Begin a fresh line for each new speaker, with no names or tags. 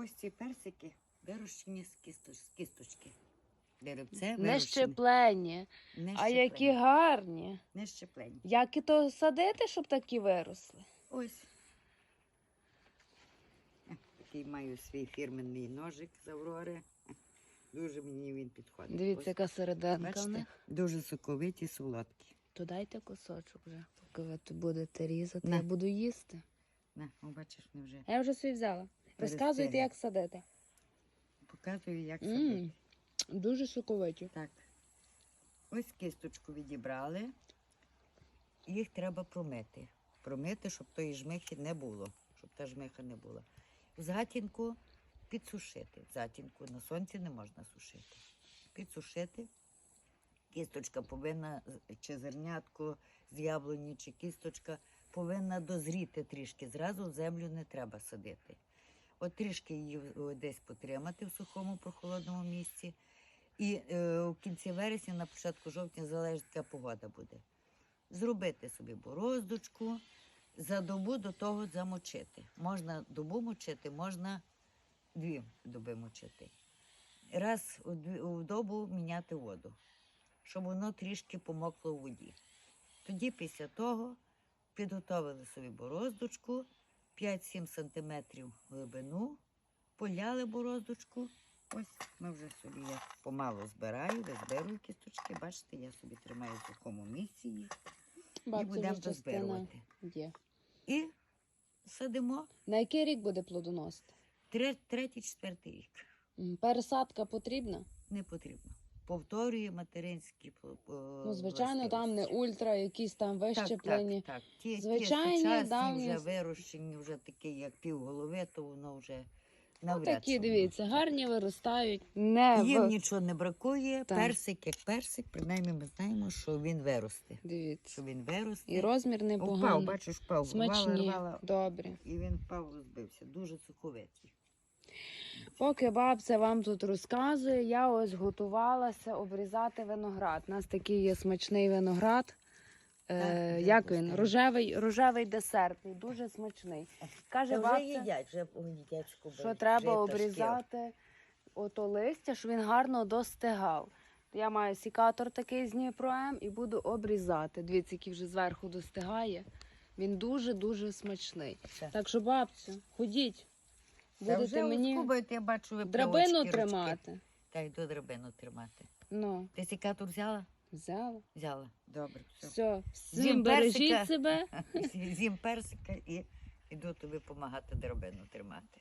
ось ці персики вирощені з, кісточ, з кісточки. Деревце
Не
вирощене.
щеплені,
Не
а які
щеплені.
гарні.
Не щеплені.
Як і то садити, щоб такі виросли?
Ось. Е, Такий маю свій фірменний ножик з Аврори. Е, Дуже мені він підходить.
Дивіться,
Ось,
яка серединка в
бачите,
них.
дуже соковиті, солодкі.
То дайте кусочок вже, поки ви тут будете різати.
На.
Я буду їсти.
На, о, бачиш, ми вже
Я вже свій взяла. Розказуйте, як садити.
показую, як садити.
Дуже соковиті.
Так. Ось кісточку відібрали. Їх треба промити. Промити, щоб тої жмихи не було, щоб та жмиха не була. В затінку підсушити. В затінку на сонці не можна сушити. Підсушити. Кісточка повинна, чи зернятко з яблуні, чи кісточка повинна дозріти трішки. Зразу в землю не треба садити. От трішки її десь потримати в сухому прохолодному місці. І е, в кінці вересня, на початку жовтня, залежить, яка погода буде. Зробити собі бороздочку, за добу до того замочити. Можна добу мочити, можна дві доби мочити. Раз у добу міняти воду, щоб воно трішки помокло в воді. Тоді після того підготовили собі бороздочку 5-7 см глибину, поляли бороздочку. Ось ми вже собі я помалу збираю, визберую кісточки. Бачите, я собі тримаю в такому місці їх і будемо дозбирувати.
є.
І садимо
На який рік буде плодоносити?
третій, четвертий рік.
Пересадка потрібна?
Не потрібно. Повторює материнські е,
Ну, звичайно, там не ультра, якісь там вищеплені.
Так, так, так. Ті,
Звичайні,
ті сучасні
давні-
вже вирощені, вже такі, як півголови, то воно вже
Ну, такі, дивіться, гарні виростають. Не
Їм
в...
нічого не бракує.
Так.
Персик як персик, принаймні ми знаємо, що він виросте.
Дивіться.
Що він виросте.
І розмір
Впав,
непоганий.
бачиш, впав.
Смачні,
Рвала, рвала,
добрі.
і він впав, розбився. Дуже соковитий.
Поки бабця вам тут розказує, я ось готувалася обрізати виноград. У нас такий є смачний виноград. Е,
Так,
як він? Рожевий, рожевий десертний, дуже смачний. Каже
Та вже
бабця,
їдять, вже їдять
що треба обрізати ото листя, щоб він гарно достигав. Я маю сікатор такий з Дніпро М і буду обрізати. Дивіться, який вже зверху достигає. Він дуже-дуже смачний.
Так
що, бабцю, ходіть.
Та
Будете
вже
мені
скубають, я бачу, ви
драбину
ручки.
тримати.
Та йду драбину тримати.
Ну,
Ти сікатор взяла?
взяла.
Взяла. Добре. Все.
Все,
З'їм
всім бережіть себе.
З'їм персика і йду тобі допомагати драбину тримати.